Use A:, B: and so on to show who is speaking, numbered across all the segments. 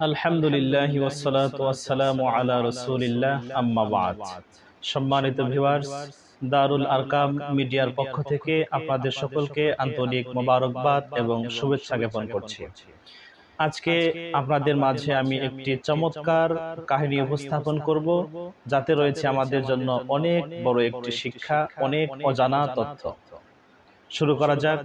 A: আলহামদুলিল্লাহ ওয়াসসালামু আলা রাসূলিল্লাহ, আম্মা বাদ। সম্মানিত ভিউয়ার্স, দারুল আরকাম মিডিয়ার পক্ষ থেকে আপনাদের সকলকে আন্তরিক মোবারকবাদ এবং শুভেচ্ছা জ্ঞাপন করছি। আজকে আপনাদের মাঝে আমি একটি চমৎকার কাহিনী উপস্থাপন করব, যাতে রয়েছে আমাদের জন্য অনেক বড় একটি শিক্ষা, অনেক অজানা তথ্য। শুরু করা যাক।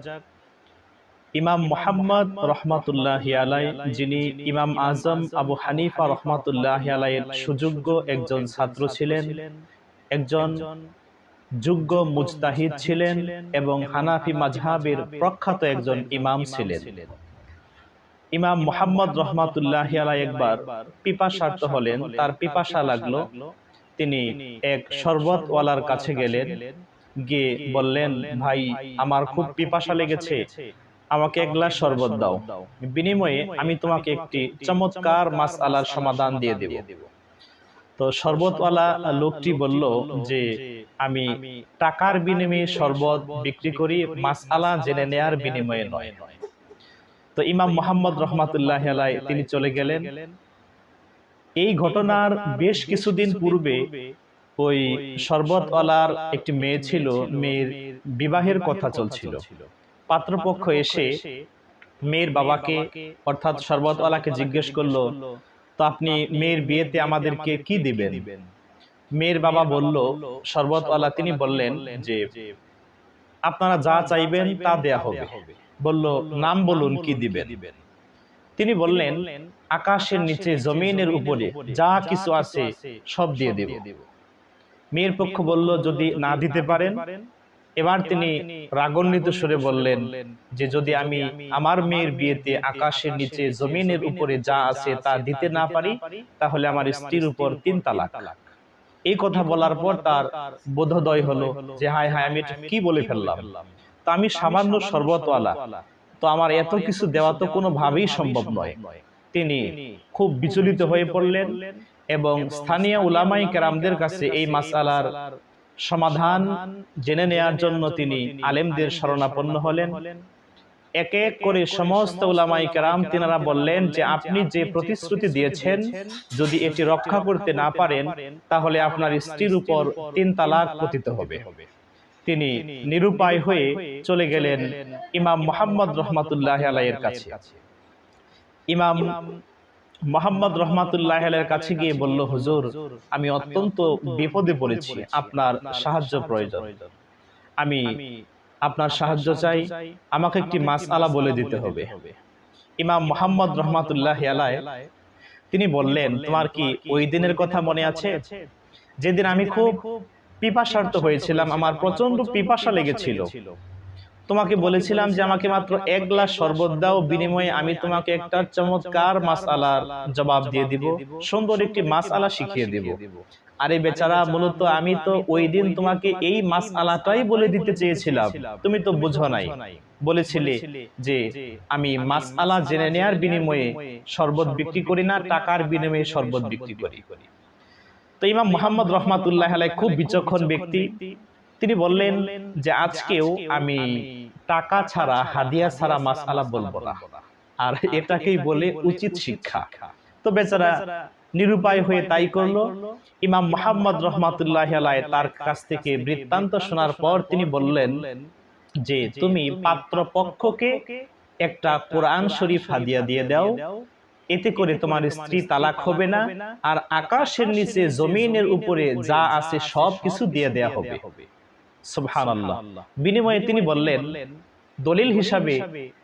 A: ইমাম মোহাম্মদ রহমাতুল্লাহ আলাই, যিনি ইমাম আজম আবু হানিফা রহমাতুল্লাহ আলাইয়ের সুযোগ্য একজন ছাত্র ছিলেন, একজন যোগ্য মুজতাহিদ ছিলেন এবং হানাফি মাজহাবের প্রখ্যাত একজন ইমাম ছিলেন। ইমাম মোহাম্মদ রহমাতুল্লাহ আলাই একবার পিপাসার্থ হলেন, তার পিপাসা লাগল। তিনি এক শরবতওয়ালার কাছে গেলেন, গিয়ে বললেন, ভাই, আমার খুব পিপাসা লেগেছে। আমাকে এক গ্লাস শরবত দাও। বিনিময়ে আমি তোমাকে একটি চমৎকার মাস আলার সমাধান দিয়ে দেব। তো শরবতওয়ালা লোকটি বলল যে, আমি টাকার বিনিময়ে শরবত বিক্রি করি মাস আলা জেনে নেয়ার বিনিময়ে নয়। তো ইমাম মোহাম্মদ রহমাতুল্লাহ আলাই তিনি চলে গেলেন। এই ঘটনার বেশ কিছুদিন পূর্বে ওই শরবতওয়ালার একটি মেয়ে ছিল, মেয়ের বিবাহের কথা চলছিল। পাত্রপক্ষ এসে মেয়ের বাবাকে অর্থাৎ শরবতওয়ালাকে জিজ্ঞেস করল তো আপনি মেয়ের বিয়েতে আমাদেরকে কি দিবেন? মেয়ের বাবা বলল শরবতওয়ালা তিনি বললেন যে আপনারা যা চাইবেন তা দেয়া হবে। বলল নাম বলুন কি দিবেন? তিনি বললেন আকাশের নিচে জমিনের উপরে যা কিছু আছে সব দিয়ে দেব। মেয়ের পক্ষ বলল যদি না দিতে পারেন এবার তিনি রাগান্বিত সুরে বললেন যে যদি আমি আমার মেয়ের বিয়েতে আকাশের নিচে জমিনের উপরে যা আছে তা দিতে না পারি তাহলে আমার স্ত্রীর উপর তিন তালাক এই কথা বলার পর তার বোধোদয় হলো যে হায় হায় আমি এটা কি বলে ফেললাম? তো আমি সামান্য শরবতওয়ালা। তো আমার এত কিছু দেওয়া তো কোনোভাবেই সম্ভব নয়। তিনি খুব বিচলিত হয়ে পড়লেন এবং স্থানীয় উলামাই কেরামদের কাছে এই মাসালার সমাধান জেনে নেয়ার জন্য তিনি আলেমদের শরণাপন্ন হলেন। এক এক করে সমস্ত উলামাই কেরাম তিনারা বললেন যে, আপনি যে প্রতিশ্রুতি দিয়েছেন, যদি এটি রক্ষা করতে না পারেন, তাহলে আপনার স্ত্রীর উপর তিন তালাক পতিত হবে। তিনি নিরুপায় হয়ে চলে গেলেন ইমাম মোহাম্মদ রহমাতুল্লাহ আলাইয়ের কাছে। ইমাম মোহাম্মদ রহমাতুল্লাহ আলের কাছে গিয়ে বলল, হুজুর, আমি অত্যন্ত বিপদে পড়েছি। আপনার সাহায্য প্রয়োজন। আমি আপনার সাহায্য চাই। আমাকে একটি মাস আলা বলে দিতে হবে। ইমাম মোহাম্মদ রহমাতুল্লাহ আলায় তিনি বললেন, তোমার কি ওই দিনের কথা মনে আছে? যেদিন আমি খুব পিপাসার্থ হয়েছিলাম, আমার প্রচণ্ড পিপাসা লেগেছিল। তোমাকে বলেছিলাম যে আমাকে মাত্র এক গ্লাস শরবত দাও, বিনিময়ে আমি তোমাকে একটা চমৎকার মাস আলার জবাব দিয়ে দিব, সুন্দর একটি মাস আলা শিখিয়ে দিব। আরে বেচারা মূলত আমি তো ওই দিন তোমাকে এই মাস আলাটাই বলে দিতে চেয়েছিলাম। তুমি তো বুঝো নাই। বলেছিলে যে আমি মাস আলা জেনে নেয়ার বিনিময়ে শরবত বিক্রি করি না, টাকার বিনিময়ে শরবত বিক্রি করি। তো ইমাম মোহাম্মদ রহমাতুল্লাহ আলাই খুব বিচক্ষণ ব্যক্তি। তিনি বললেন যে আজকেও আমি টাকা ছাড়া হাদিয়া ছাড়া মাসালা বলব না। আর এটাকেই বলে উচিত শিক্ষা। তো বেচারা নিরুপায় হয়ে তাই করল। ইমাম মোহাম্মদ রহমাতুল্লাহ আলাই তার কাছ থেকে বৃত্তান্ত শোনার পর তিনি বললেন যে তুমি পাত্র পক্ষকে একটা কোরআন শরীফ হাদিয়া দিয়ে দাও। এতে করে তোমার স্ত্রী তালাক হবে না আর আকাশের নিচে জমিনের উপরে যা আছে সব কিছু দিয়ে দেয়া হবে। সুবহানাল্লাহ। বিনিময়ে তিনি বললেন দলিল হিসাবে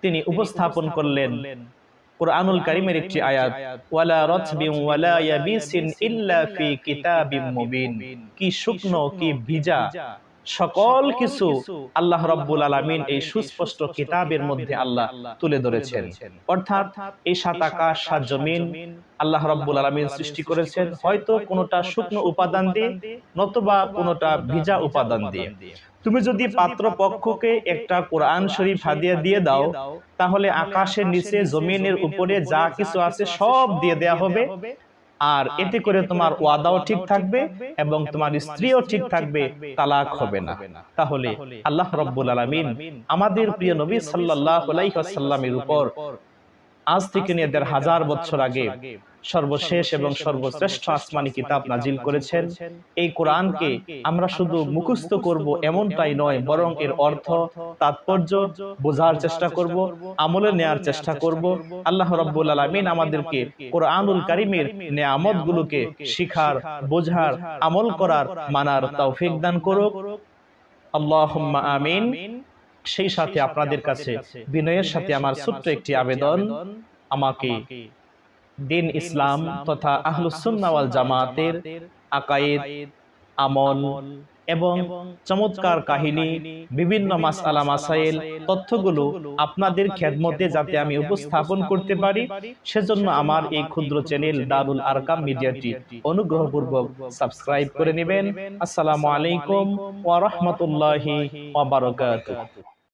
A: তিনি উপস্থাপন করলেন। কোরআনুল কারিমের একটি আয়াত ওয়ালা রাতবিন ওয়ালা ইয়াবিসিন ইল্লা ফি কিতাবিম মুবিন। কি শুকনো কি ভিজা। সকল কিছু আল্লাহ রব্বুল আলমিন এই সুস্পষ্ট কিতাবের মধ্যে আল্লাহ তুলে ধরেছেন। অর্থাৎ এই সাত আকাশ সাত জমিন আল্লাহ রব্বুল আলমিন সৃষ্টি করেছেন। হয়তো কোনোটা শুকনো উপাদান দিয়ে নতুবা কোনোটা ভিজা উপাদান দিয়ে। তুমি যদি পাত্র পক্ষকে একটা কোরআন শরীফ হাদিয়া দিয়ে দাও তাহলে আকাশের নিচে জমিনের উপরে যা কিছু আছে সব দিয়ে দেয়া হবে। আর এতে করে তোমার ওয়াদাও ঠিক থাকবে এবং তোমার স্ত্রীও ঠিক থাকবে তালাক হবে না। তাহলে আল্লাহ রব্বুল আলমিন আমাদের প্রিয় নবী সাল্লাহ আলাইসাল্লামের উপর আজ থেকে নিয়ে দেড় হাজার বছর আগে সর্বশেষ এবং সর্বশ্রেষ্ঠ আসমানি কিতাব নাজিল করেছেন। এই কোরআনকে আমরা শুধু মুখস্থ করব এমনটাই নয় বরং এর অর্থ তাৎপর্য বোঝার চেষ্টা করব আমলে নেয়ার চেষ্টা করব। আল্লাহ রাব্বুল আলামিন আমাদেরকে কোরআনুল কারিমের নেয়ামত গুলোকে শিখার বোঝার আমল করার মানার তৌফিক দান করুক। আল্লাহুম্মা আমিন। সেই সাথে আপনাদের কাছে বিনয়ের সাথে আমার ছোট্ট একটি আবেদন। আমাকে দিন ইসলাম তথা আহলুসুন্নাহ ওয়াল জামাতের আকায়েদ আমল এবং চমৎকার কাহিনী বিভিন্ন মাসআলা মাসাইল তথ্যগুলো আপনাদের খেদমতে যাতে আমি উপস্থাপন করতে পারি সেজন্য আমার এই ক্ষুদ্র চ্যানেল দারুল আরকাম মিডিয়াটি অনুগ্রহপূর্বক সাবস্ক্রাইব করে নেবেন। আসসালামু আলাইকুম ওয়া রাহমাতুল্লাহি ওয়া বারাকাতুহু।